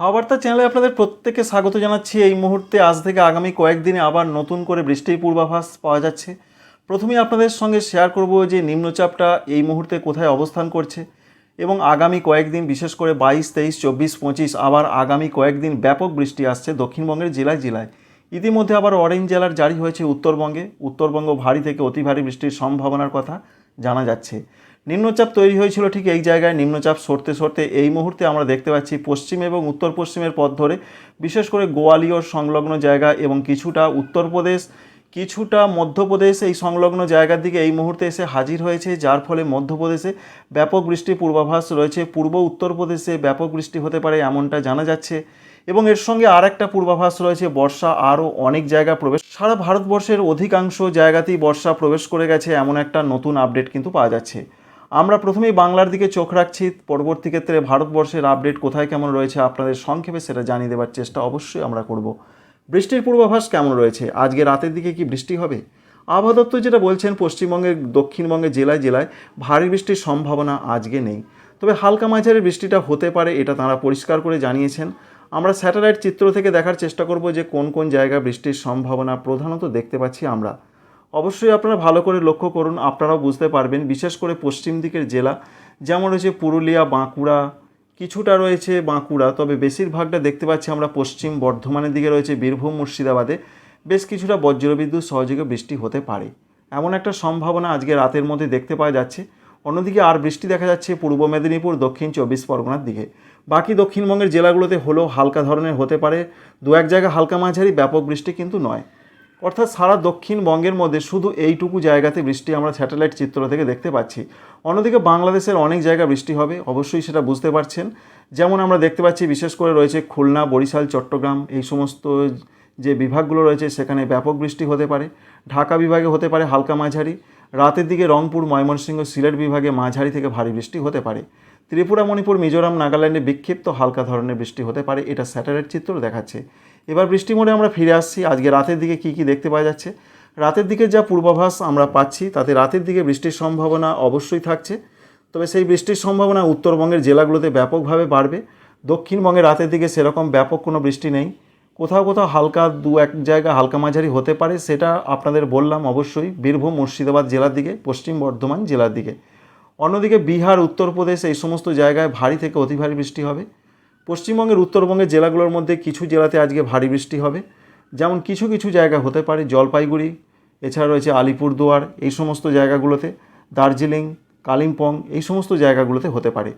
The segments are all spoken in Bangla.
হাওয়াবার্তা চ্যানেলে আপনাদের প্রত্যেককে স্বাগত জানাচ্ছি। এই মুহূর্তে আজ থেকে আগামী কয়েকদিনে আবার নতুন করে বৃষ্টির পূর্বাভাস পাওয়া যাচ্ছে। প্রথমে আপনাদের সঙ্গে শেয়ার করব যে নিম্নচাপটা এই মুহূর্তে কোথায় অবস্থান করছে এবং আগামী কয়েকদিন, বিশেষ করে বাইশ, তেইশ, চব্বিশ, পঁচিশ, আবার আগামী কয়েকদিন ব্যাপক বৃষ্টি আসছে দক্ষিণবঙ্গের জেলায় জেলায়। ইতিমধ্যে আবার অরেঞ্জ জেলার জারি হয়েছে উত্তরবঙ্গে। উত্তরবঙ্গ ভারী থেকে অতি ভারী বৃষ্টির সম্ভাবনার কথা জানা যাচ্ছে। নিম্নচাপ তৈরি হয়েছিল ঠিক এই জায়গায় নিম্নচাপ সরতে সরতে এই মুহূর্তে আমরা দেখতে পাচ্ছি পশ্চিম এবং উত্তর পশ্চিমের পথ ধরে, বিশেষ করে গোয়ালিয়র সংলগ্ন জায়গা এবং কিছুটা উত্তরপ্রদেশ, কিছুটা মধ্যপ্রদেশ এই সংলগ্ন জায়গার দিকে এই মুহূর্তে এসে হাজির হয়েছে, যার ফলে মধ্যপ্রদেশে ব্যাপক বৃষ্টির পূর্বাভাস রয়েছে। পূর্ব উত্তরপ্রদেশে ব্যাপক বৃষ্টি হতে পারে এমনটা জানা যাচ্ছে এবং এর সঙ্গে আর একটা পূর্বাভাস রয়েছে, বর্ষা আরও অনেক জায়গা প্রবেশ, সারা ভারতবর্ষের অধিকাংশ জায়গাতেই বর্ষা প্রবেশ করে গেছে এমন একটা নতুন আপডেট কিন্তু পাওয়া যাচ্ছে। আমরা প্রথমেই বাংলার দিকে চোখ রাখছি। পরবর্তী ক্ষেত্রে ভারতবর্ষের আপডেট কোথায় কেমন রয়েছে আপনাদের সংক্ষেপে সেটা জানিয়ে দেওয়ার চেষ্টা অবশ্যই আমরা করব। বৃষ্টির পূর্বাভাস কেমন রয়েছে? আজকে রাতের দিকে কি বৃষ্টি হবে? আবহাওয়া দপ্তর যেটা বলছেন, পশ্চিমবঙ্গের দক্ষিণবঙ্গের জেলায় জেলায় ভারী বৃষ্টির সম্ভাবনা আজকে নেই। তবে হালকা মাঝারি বৃষ্টিটা হতে পারে এটা তারা পরিষ্কার করে জানিয়েছেন। আমরা স্যাটেলাইট চিত্র থেকে দেখার চেষ্টা করব যে কোন কোন জায়গায় বৃষ্টির সম্ভাবনা প্রধানত দেখতে পাচ্ছি আমরা। অবশ্যই আপনারা ভালো করে লক্ষ্য করুন, আপনারাও বুঝতে পারবেন। বিশেষ করে পশ্চিম দিকের জেলা, যেমন রয়েছে পুরুলিয়া, বাঁকুড়া, কিছুটা রয়েছে বাঁকুড়া, তবে বেশিরভাগটা দেখতে পাচ্ছি আমরা পশ্চিম বর্ধমানের দিকে রয়েছে বীরভূম, মুর্শিদাবাদে। বেশ কিছুটা বজ্রবিদ্যুৎ সহযোগে বৃষ্টি হতে পারে। এমন একটা সম্ভাবনা আজকে রাতের মধ্যে দেখতে পাওয়া যাচ্ছে। অন্যদিকে আর বৃষ্টি দেখা যাচ্ছে পূর্ব মেদিনীপুর, দক্ষিণ চব্বিশ পরগনার দিকে। বাকি দক্ষিণবঙ্গের জেলাগুলোতে হলেও হালকা ধরনের হতে পারে। দু এক জায়গায় হালকা মাঝারি, ব্যাপক বৃষ্টি কিন্তু নয়। অর্থাৎ সারা দক্ষিণবঙ্গের মধ্যে শুধু এইটুকু জায়গাতে বৃষ্টি আমরা স্যাটেলাইট চিত্র থেকে দেখতে পাচ্ছি। অন্যদিকে বাংলাদেশের অনেক জায়গায় বৃষ্টি হবে, অবশ্যই সেটা বুঝতে পারছেন। যেমন আমরা দেখতে পাচ্ছি, বিশেষ করে রয়েছে খুলনা, বরিশাল, চট্টগ্রাম, এই সমস্ত যে বিভাগগুলো রয়েছে সেখানে ব্যাপক বৃষ্টি হতে পারে। ঢাকা বিভাগে হতে পারে হালকা মাঝারি। রাতের দিকে রংপুর, ময়মনসিংহ, সিলেট বিভাগে মাঝারি থেকে ভারী বৃষ্টি হতে পারে। ত্রিপুরা, মণিপুর, মিজোরাম, নাগাল্যান্ডে বিক্ষিপ্ত হালকা ধরনের বৃষ্টি হতে পারে, এটা স্যাটেলাইট চিত্র দেখাচ্ছে। এবার বৃষ্টি মোড়ে আমরা ফিরে আসছি। আজকে রাতের দিকে কি কি দেখতে পাওয়া যাচ্ছে? রাতের দিকে যা পূর্বাভাস আমরা পাচ্ছি, তাতে রাতের দিকে বৃষ্টির সম্ভাবনা অবশ্যই থাকছে। তবে সেই বৃষ্টির সম্ভাবনা উত্তরবঙ্গের জেলাগুলোতে ব্যাপকভাবে বাড়বে। দক্ষিণবঙ্গে রাতের দিকে সেরকম ব্যাপক কোনো বৃষ্টি নেই। কোথাও কোথাও হালকা দু এক জায়গা হালকা মাঝারি হতে পারে, সেটা আপনাদের বললাম অবশ্যই। বীরভূম, মুর্শিদাবাদ জেলার দিকে, পশ্চিম বর্ধমান জেলার দিকে। অন্যদিকে বিহার, উত্তরপ্রদেশ এই সমস্ত জায়গায় ভারী থেকে অতি ভারী বৃষ্টি হবে। পশ্চিমবঙ্গের উত্তরবঙ্গের জেলাগুলোর মধ্যে কিছু জেলাতে আজকে ভারী বৃষ্টি হবে। যেমন কিছু কিছু জায়গা হতে পারে, জলপাইগুড়ি, এছাড়া রয়েছে আলিপুরদুয়ার, এই সমস্ত জায়গাগুলোতে, দার্জিলিং, কালিম্পং, এই সমস্ত জায়গাগুলোতে হতে পারে।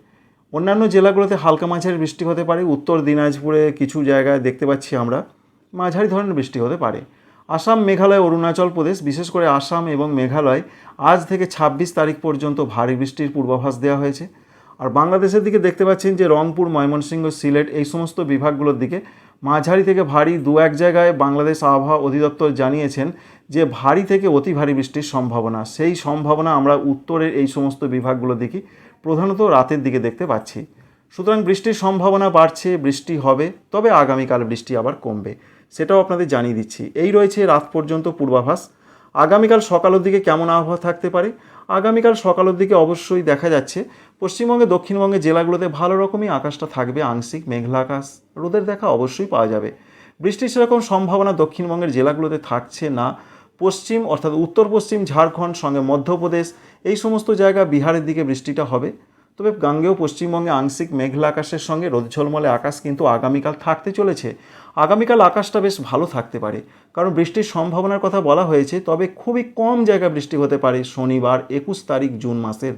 অন্যান্য জেলাগুলোতে হালকা মাঝারি বৃষ্টি হতে পারে। উত্তর দিনাজপুরে কিছু জায়গায় দেখতে পাচ্ছি আমরা, মাঝারি ধরনের বৃষ্টি হতে পারে। আসাম, মেঘালয়, অরুণাচল প্রদেশ, বিশেষ করে আসাম এবং মেঘালয়, আজ থেকে ছাব্বিশ তারিখ পর্যন্ত ভারী বৃষ্টির পূর্বাভাস দেওয়া হয়েছে। আর বাংলাদেশের দিকে দেখতে পাচ্ছেন যে রংপুর, ময়মনসিংহ, সিলেট এই সমস্ত বিভাগগুলোর দিকে মাঝারি থেকে ভারী দু এক জায়গায় বাংলাদেশ আবহাওয়া অধিদপ্তর জানিয়েছেন যে ভারী থেকে অতি ভারী বৃষ্টির সম্ভাবনা। সেই সম্ভাবনা আমরা উত্তরের এই সমস্ত বিভাগগুলো দেখি, প্রধানত রাতের দিকে দেখতে পাচ্ছি। সুতরাং বৃষ্টির সম্ভাবনা বাড়ছে, বৃষ্টি হবে, তবে আগামীকাল বৃষ্টি আবার কমবে, সেটাও আপনাদের জানিয়ে দিচ্ছি। এই রয়েছে রাত পর্যন্ত পূর্বাভাস। আগামীকাল সকালের দিকে কেমন আবহাওয়া থাকতে পারে? আগামীকাল সকালের দিকে অবশ্যই দেখা যাচ্ছে। পশ্চিমবঙ্গে, দক্ষিণবঙ্গে জেলাগুলোতে ভালো রকমই আকাশটা থাকবে, আংশিক মেঘলা আকাশ। রোদের দেখা অবশ্যই পাওয়া যাবে। বৃষ্টির সেরকম সম্ভাবনা দক্ষিণবঙ্গের জেলাগুলোতে থাকছে না। পশ্চিম অর্থাৎ উত্তর পশ্চিম ঝাড়খণ্ড, সঙ্গে মধ্যপ্রদেশ, এই সমস্ত জায়গা বিহারের দিকে বৃষ্টিটা হবে। তবে গাঙ্গেয় পশ্চিমবঙ্গে আংশিক মেঘলা আকাশের সঙ্গে রোদ ঝলমলে আকাশ কিন্তু আগামীকাল থাকতে চলেছে। আগামীকাল আকাশটা বেশ ভালো থাকতে পারে। কারণ বৃষ্টির সম্ভাবনার কথা বলা হয়েছে, তবে খুবই কম জায়গায় বৃষ্টি হতে পারে শনিবার, একুশ তারিখ, জুন মাসের।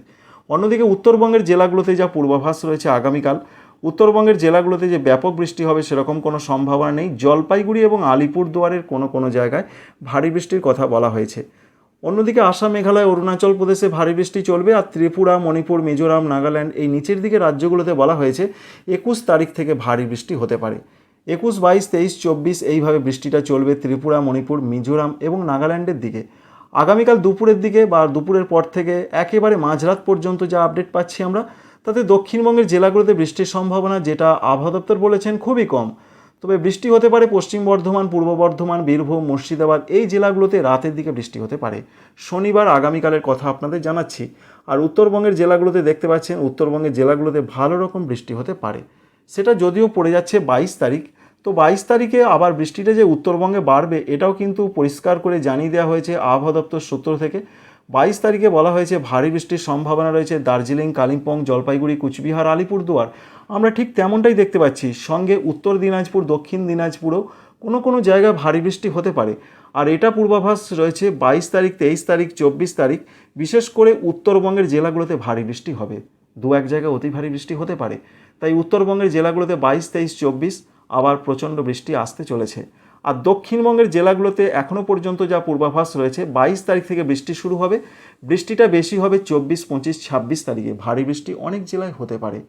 অন্যদিকে উত্তরবঙ্গের জেলাগুলোতে যা পূর্বাভাস রয়েছে আগামীকাল, উত্তরবঙ্গের জেলাগুলোতে যে ব্যাপক বৃষ্টি হবে সেরকম কোনো সম্ভাবনা নেই। জলপাইগুড়ি এবং আলিপুরদুয়ারের কোনো কোনো জায়গায় ভারী বৃষ্টির কথা বলা হয়েছে। অন্যদিকে আসাম, মেঘালয়, অরুণাচল প্রদেশে ভারী বৃষ্টি চলবে আর ত্রিপুরা, মণিপুর, মিজোরাম, নাগাল্যান্ড এই নিচের দিকে রাজ্যগুলোতে বলা হয়েছে একুশ তারিখ থেকে ভারী বৃষ্টি হতে পারে। একুশ, বাইশ, তেইশ, চব্বিশ এইভাবে বৃষ্টিটা চলবে ত্রিপুরা, মণিপুর, মিজোরাম এবং নাগাল্যান্ডের দিকে। আগামীকাল দুপুরের দিকে বা দুপুরের পর থেকে একেবারে মাঝরাত পর্যন্ত যা আপডেট পাচ্ছি আমরা, তাতে দক্ষিণবঙ্গের জেলাগুলোতে বৃষ্টির সম্ভাবনা যেটা আবহাওয়া দপ্তর বলেছেন খুবই কম। তবে বৃষ্টি হতে পারে পশ্চিম বর্ধমান, পূর্ব বর্ধমান, বীরভূম, মুর্শিদাবাদ, এই জেলাগুলোতে রাতের দিকে বৃষ্টি হতে পারে। শনিবার আগামীকালের কথা আপনাদের জানাচ্ছি। আর উত্তরবঙ্গের জেলাগুলোতে দেখতে পাচ্ছেন, উত্তরবঙ্গের জেলাগুলোতে ভালো রকম বৃষ্টি হতে পারে। সেটা যদিও পড়ে যাচ্ছে বাইশ তারিখ, তো বাইশ তারিখে আবার বৃষ্টিটা যে উত্তরবঙ্গে বাড়বে, এটাও কিন্তু পরিষ্কার করে জানিয়ে দেওয়া হয়েছে আবহাওয়া দপ্তর সূত্র থেকে। বাইশ তারিখে বলা হয়েছে, ভারী বৃষ্টির সম্ভাবনা রয়েছে দার্জিলিং, কালিম্পং, জলপাইগুড়ি, কুচবিহার, আলিপুরদুয়ার। আমরা ঠিক তেমনটাই দেখতে পাচ্ছি। সঙ্গে উত্তর দিনাজপুর, দক্ষিণ দিনাজপুরও কোনো কোনো জায়গায় ভারী বৃষ্টি হতে পারে। আর এটা পূর্বাভাস রয়েছে বাইশ তারিখ, তেইশ তারিখ, চব্বিশ তারিখ। বিশেষ করে উত্তরবঙ্গের জেলাগুলোতে ভারী বৃষ্টি হবে। দু এক জায়গায় অতি ভারী বৃষ্টি হতে পারে। তাই উত্তরবঙ্গের জেলাগুলোতে বাইশ, তেইশ, চব্বিশ আবার প্রচণ্ড বৃষ্টি আসতে চলেছে। আর দক্ষিণবঙ্গের জেলাগুলোতে এখনও পর্যন্ত যা পূর্বাভাস রয়েছে, বাইশ তারিখ থেকে বৃষ্টি শুরু হবে। বৃষ্টিটা বেশি হবে চব্বিশ, পঁচিশ, ছাব্বিশ তারিখে। ভারী বৃষ্টি অনেক জেলায় হতে পারে।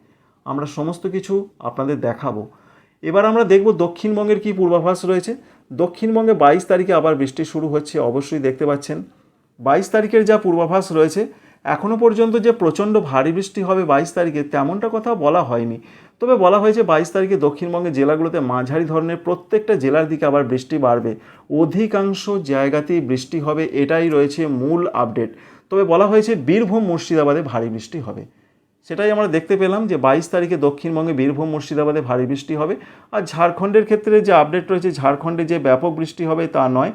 আমরা সমস্ত কিছু আপনাদের দেখাবো। এবার আমরা দেখব দক্ষিণবঙ্গের কি পূর্বাভাস রয়েছে। দক্ষিণবঙ্গে বাইশ তারিখে আবার বৃষ্টি শুরু হচ্ছে, অবশ্যই দেখতে পাচ্ছেন। বাইশ তারিখের যা পূর্বাভাস রয়েছে এখনও পর্যন্ত যে প্রচণ্ড ভারী বৃষ্টি হবে বাইশ তারিখে, তেমনটা কথা বলা হয়নি। তবে বলা হয়েছে বাইশ তারিখে দক্ষিণবঙ্গের জেলাগুলোতে মাঝারি ধরনের প্রত্যেকটা জেলার দিকে আবার বৃষ্টি বাড়বে। অধিকাংশ জায়গাতেই বৃষ্টি হবে, এটাই রয়েছে মূল আপডেট। তবে বলা হয়েছে বীরভূম, মুর্শিদাবাদে ভারী বৃষ্টি হবে। সেটাই আমরা দেখতে পেলাম যে বাইশ তারিখে দক্ষিণবঙ্গে বীরভূম, মুর্শিদাবাদে ভারী বৃষ্টি হবে। আর ঝাড়খণ্ডের ক্ষেত্রে যে আপডেট রয়েছে, ঝাড়খণ্ডে যে ব্যাপক বৃষ্টি হবে তা নয়।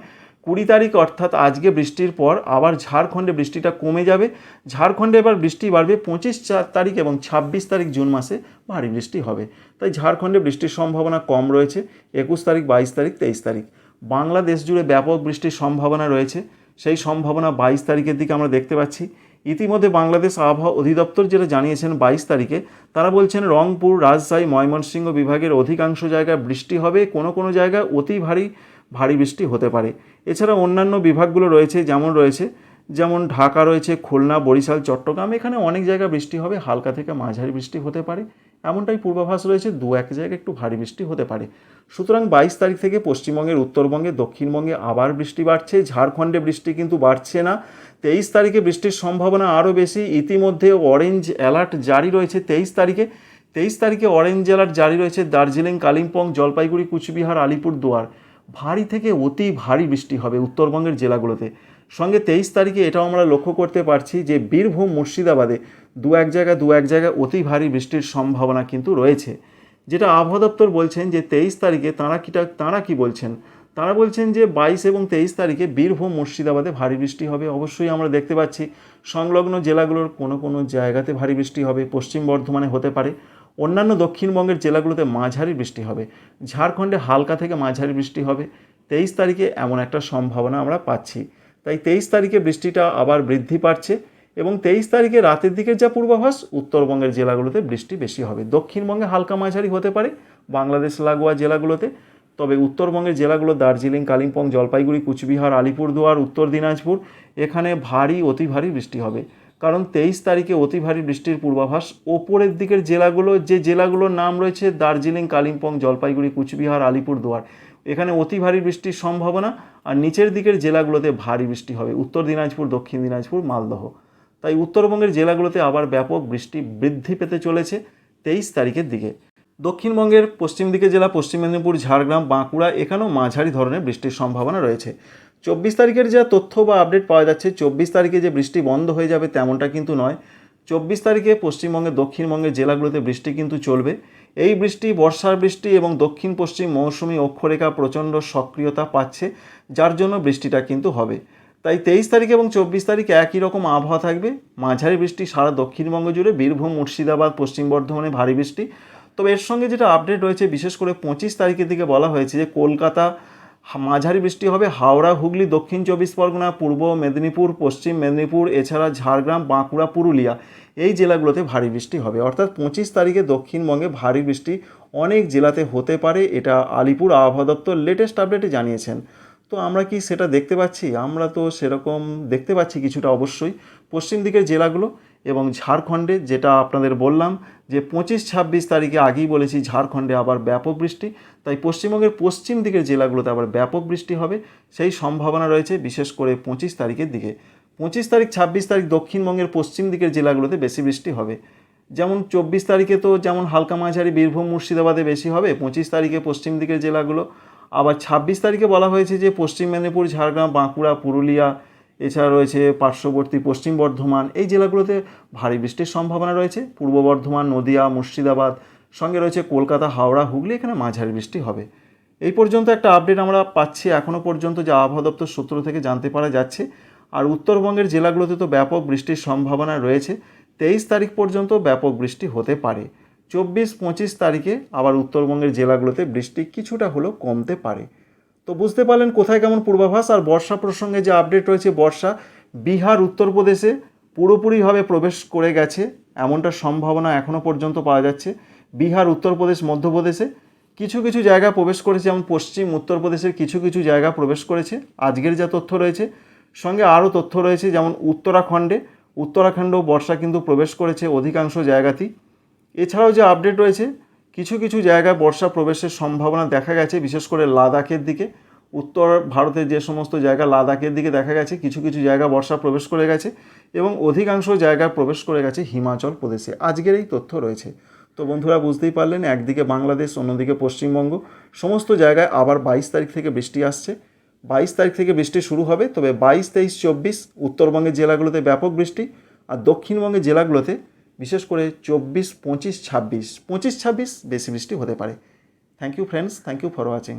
কুড়ি তারিখ অর্থাৎ আজকে বৃষ্টির পর আবার ঝাড়খণ্ডে বৃষ্টিটা কমে যাবে। ঝাড়খণ্ডে এবার বৃষ্টি বাড়বে পঁচিশ তারিখ এবং ছাব্বিশ তারিখ জুন মাসে ভারী বৃষ্টি হবে। তাই ঝাড়খণ্ডে বৃষ্টির সম্ভাবনা কম রয়েছে, একুশ তারিখ, বাইশ তারিখ, তেইশ তারিখ। বাংলাদেশ জুড়ে ব্যাপক বৃষ্টির সম্ভাবনা রয়েছে। সেই সম্ভাবনা বাইশ তারিখের দিকে আমরা দেখতে পাচ্ছি। ইতিমধ্যে বাংলাদেশ আবহাওয়া অধিদপ্তর যেটা জানিয়েছেন বাইশ তারিখে, তারা বলছেন রংপুর, রাজশাহী, ময়মনসিংহ বিভাগের অধিকাংশ জায়গায় বৃষ্টি হবে। কোনো কোনো জায়গায় অতি ভারী ভারী বৃষ্টি হতে পারে। এছাড়া অন্যান্য বিভাগগুলো রয়েছে, যেমন রয়েছে, যেমন ঢাকা রয়েছে, খুলনা, বরিশাল, চট্টগ্রাম। এখানে অনেক জায়গায় বৃষ্টি হবে, হালকা থেকে মাঝারি বৃষ্টি হতে পারে। এমনটাই পূর্বাভাস রয়েছে, দু এক জায়গায় একটু ভারী বৃষ্টি হতে পারে। সুতরাং বাইশ তারিখ থেকে পশ্চিমবঙ্গের, উত্তরবঙ্গে, দক্ষিণবঙ্গে আবার বৃষ্টি বাড়ছে। ঝাড়খণ্ডে বৃষ্টি কিন্তু বাড়ছে না। তেইশ তারিখে বৃষ্টির সম্ভাবনা আরও বেশি। ইতিমধ্যে অরেঞ্জ অ্যালার্ট জারি রয়েছে তেইশ তারিখে। তেইশ তারিখে অরেঞ্জ অ্যালার্ট জারি রয়েছে দার্জিলিং, কালিম্পং, জলপাইগুড়ি, কুচবিহার, আলিপুরদুয়ার। ভারী থেকে অতি ভারী বৃষ্টি হবে উত্তরবঙ্গের জেলাগুলোতে। সঙ্গে তেইশ তারিখে এটাও আমরা লক্ষ্য করতে পারছি যে বীরভূম, মুর্শিদাবাদে দু এক জায়গা, দু এক জায়গায় অতি ভারী বৃষ্টির সম্ভাবনা কিন্তু রয়েছে। যেটা আবহাওয়া দপ্তর বলছেন যে তেইশ তারিখে তাঁরা কিটা তাঁরা কি বলছেন? তারা বলছেন যে বাইশ এবং তেইশ তারিখে বীরভূম, মুর্শিদাবাদে ভারী বৃষ্টি হবে। অবশ্যই আমরা দেখতে পাচ্ছি সংলগ্ন জেলাগুলোর কোনো কোনো জায়গাতে ভারী বৃষ্টি হবে। পশ্চিম বর্ধমানে হতে পারে। অন্যান্য দক্ষিণবঙ্গের জেলাগুলোতে মাঝারি বৃষ্টি হবে। ঝাড়খণ্ডে হালকা থেকে মাঝারি বৃষ্টি হবে। তেইশ তারিখে এমন একটা সম্ভাবনা আমরা পাচ্ছি। তাই তেইশ তারিখে বৃষ্টিটা আবার বৃদ্ধি পাচ্ছে এবং তেইশ তারিখে রাতের দিকের যা পূর্বাভাস, উত্তরবঙ্গের জেলাগুলোতে বৃষ্টি বেশি হবে। দক্ষিণবঙ্গে হালকা মাঝারি হতে পারে, বাংলাদেশ, লাগোয়া জেলাগুলোতে। তবে উত্তরবঙ্গের জেলাগুলো দার্জিলিং, কালিম্পং, জলপাইগুড়ি, কুচবিহার, আলিপুরদুয়ার, উত্তর দিনাজপুর, এখানে ভারী, অতি ভারী বৃষ্টি হবে। কারণ তেইশ তারিখে অতি ভারী বৃষ্টির পূর্বাভাস। ওপরের দিকের জেলাগুলো, যে জেলাগুলোর নাম রয়েছে, দার্জিলিং, কালিম্পং, জলপাইগুড়ি, কুচবিহার, আলিপুরদুয়ার। এখানে অতি ভারী বৃষ্টির সম্ভাবনা, আর নিচের দিকের জেলাগুলোতে ভারী বৃষ্টি হবে। উত্তর দিনাজপুর, দক্ষিণ দিনাজপুর, মালদহ। তাই উত্তরবঙ্গের জেলাগুলোতে আবার ব্যাপক বৃষ্টি বৃদ্ধি পেতে চলেছে তেইশ তারিখের দিকে। দক্ষিণবঙ্গের পশ্চিম দিকে জেলা, পশ্চিম মেদিনীপুর, ঝাড়গ্রাম, বাঁকুড়া, এখানেও মাঝারি ধরনের বৃষ্টির সম্ভাবনা রয়েছে। চব্বিশ তারিখের যা তথ্য বা আপডেট পাওয়া যাচ্ছে, চব্বিশ তারিখে যে বৃষ্টি বন্ধ হয়ে যাবে তেমনটা কিন্তু নয়। চব্বিশ তারিখে পশ্চিমবঙ্গের দক্ষিণবঙ্গের জেলাগুলোতে বৃষ্টি কিন্তু চলবে। এই বৃষ্টি, বর্ষার বৃষ্টি এবং দক্ষিণ পশ্চিম মৌসুমি অক্ষরেখা প্রচণ্ড সক্রিয়তা পাচ্ছে, যার জন্য বৃষ্টিটা কিন্তু হবে। তাই তেইশ তারিখ এবং চব্বিশ তারিখ একই রকম আবহাওয়া থাকবে। মাঝারি বৃষ্টি সারা দক্ষিণবঙ্গ জুড়ে, বীরভূম, মুর্শিদাবাদ, পশ্চিম বর্ধমানে ভারী বৃষ্টি। তবে এর সঙ্গে যেটা আপডেট রয়েছে, বিশেষ করে পঁচিশ তারিখের দিকে বলা হয়েছে যে, কলকাতা মাঝারি বৃষ্টি হবে, হাওড়া, হুগলি, দক্ষিণ চব্বিশ পরগনা, পূর্ব মেদিনীপুর, পশ্চিম মেদিনীপুর, এছাড়া ঝাড়গ্রাম, বাঁকুড়া, পুরুলিয়া, এই জেলাগুলোতে ভারী বৃষ্টি হবে। অর্থাৎ পঁচিশ তারিখে দক্ষিণবঙ্গে ভারী বৃষ্টি অনেক জেলাতে হতে পারে, এটা আলিপুর আবহাওয়া দপ্তর লেটেস্ট আপডেটে জানিয়েছেন। তো আমরা কি সেটা দেখতে পাচ্ছি? আমরা তো সেরকম দেখতে পাচ্ছি কিছুটা অবশ্যই। পশ্চিম দিকের জেলাগুলো এবং ঝাড়খণ্ডে, যেটা আপনাদের বললাম যে পঁচিশ ছাব্বিশ তারিখে আগেই বলেছি ঝাড়খণ্ডে আবার ব্যাপক বৃষ্টি। তাই পশ্চিমবঙ্গের পশ্চিম দিকের জেলাগুলোতে আবার ব্যাপক বৃষ্টি হবে। সেই সম্ভাবনা রয়েছে বিশেষ করে পঁচিশ তারিখের দিকে। পঁচিশ তারিখ, ছাব্বিশ তারিখ দক্ষিণবঙ্গের পশ্চিম দিকের জেলাগুলোতে বেশি বৃষ্টি হবে। যেমন চব্বিশ তারিখে তো যেমন হালকা মাঝারি বীরভূম, মুর্শিদাবাদে বেশি হবে, পঁচিশ তারিখে পশ্চিম দিকের জেলাগুলো। আবার ছাব্বিশ তারিখে বলা হয়েছে যে পশ্চিম মেদিনীপুর, ঝাড়গ্রাম, বাঁকুড়া, পুরুলিয়া এছাড়া রয়েছে পার্শ্ববর্তী পশ্চিম বর্ধমান। এই জেলাগুলোতে ভারী বৃষ্টির সম্ভাবনা রয়েছে। পূর্ব বর্ধমান, নদিয়া, মুর্শিদাবাদ, সঙ্গে রয়েছে কলকাতা, হাওড়া, হুগলি, এখানে মাঝারি বৃষ্টি হবে। এই পর্যন্ত একটা আপডেট আমরা পাচ্ছি। এখনও পর্যন্ত যে আবহাওয়া দপ্তর সূত্র থেকে জানতে পারা যাচ্ছে, আর উত্তরবঙ্গের জেলাগুলোতে তো ব্যাপক বৃষ্টির সম্ভাবনা রয়েছে। তেইশ তারিখ পর্যন্ত ব্যাপক বৃষ্টি হতে পারে। চব্বিশ, পঁচিশ তারিখে আবার উত্তরবঙ্গের জেলাগুলোতে বৃষ্টি কিছুটা হলেও কমতে পারে। তো বুঝতে পারলেন কোথায় কেমন পূর্বাভাস। আর বর্ষা প্রসঙ্গে যে আপডেট রয়েছে, বর্ষা বিহার, উত্তরপ্রদেশে পুরোপুরিভাবে প্রবেশ করে গেছে। এমনটা সম্ভাবনা এখনও পর্যন্ত পাওয়া যাচ্ছে। বিহার, উত্তরপ্রদেশ, মধ্যপ্রদেশে কিছু কিছু জায়গা প্রবেশ করেছে, যেমন পশ্চিম, উত্তরপ্রদেশের কিছু কিছু জায়গা প্রবেশ করেছে। আজকের যা তথ্য রয়েছে, সঙ্গে আরও তথ্য রয়েছে, যেমন উত্তরাখণ্ডে। উত্তরাখণ্ডেও বর্ষা কিন্তু প্রবেশ করেছে অধিকাংশ জায়গাতেই। এছাড়াও যে আপডেট রয়েছে কিছু কিছু জায়গায় বর্ষা প্রবেশের সম্ভাবনা দেখা গেছে, বিশেষ করে লাদাখের দিকে। উত্তর ভারতের যে সমস্ত জায়গা লাদাখের দিকে দেখা গেছে, কিছু কিছু জায়গা বর্ষা প্রবেশ করে গেছে এবং অধিকাংশ জায়গায় প্রবেশ করে গেছে হিমাচল প্রদেশে। আজকের এই তথ্য রয়েছে। তো বন্ধুরা, বুঝতেই পারলেন, একদিকে বাংলাদেশ, অন্যদিকে পশ্চিমবঙ্গ। সমস্ত জায়গায় আবার বাইশ তারিখ থেকে বৃষ্টি আসছে। বাইশ তারিখ থেকে বৃষ্টি শুরু হবে, তবে বাইশ, তেইশ, চব্বিশ উত্তরবঙ্গের জেলাগুলোতে ব্যাপক বৃষ্টি আর দক্ষিণবঙ্গের জেলাগুলোতে বিশেষ করে চব্বিশ, পঁচিশ, ছাব্বিশ পঁচিশ, ছাব্বিশ বেশি বৃষ্টি হতে পারে। Thank you friends thank you for watching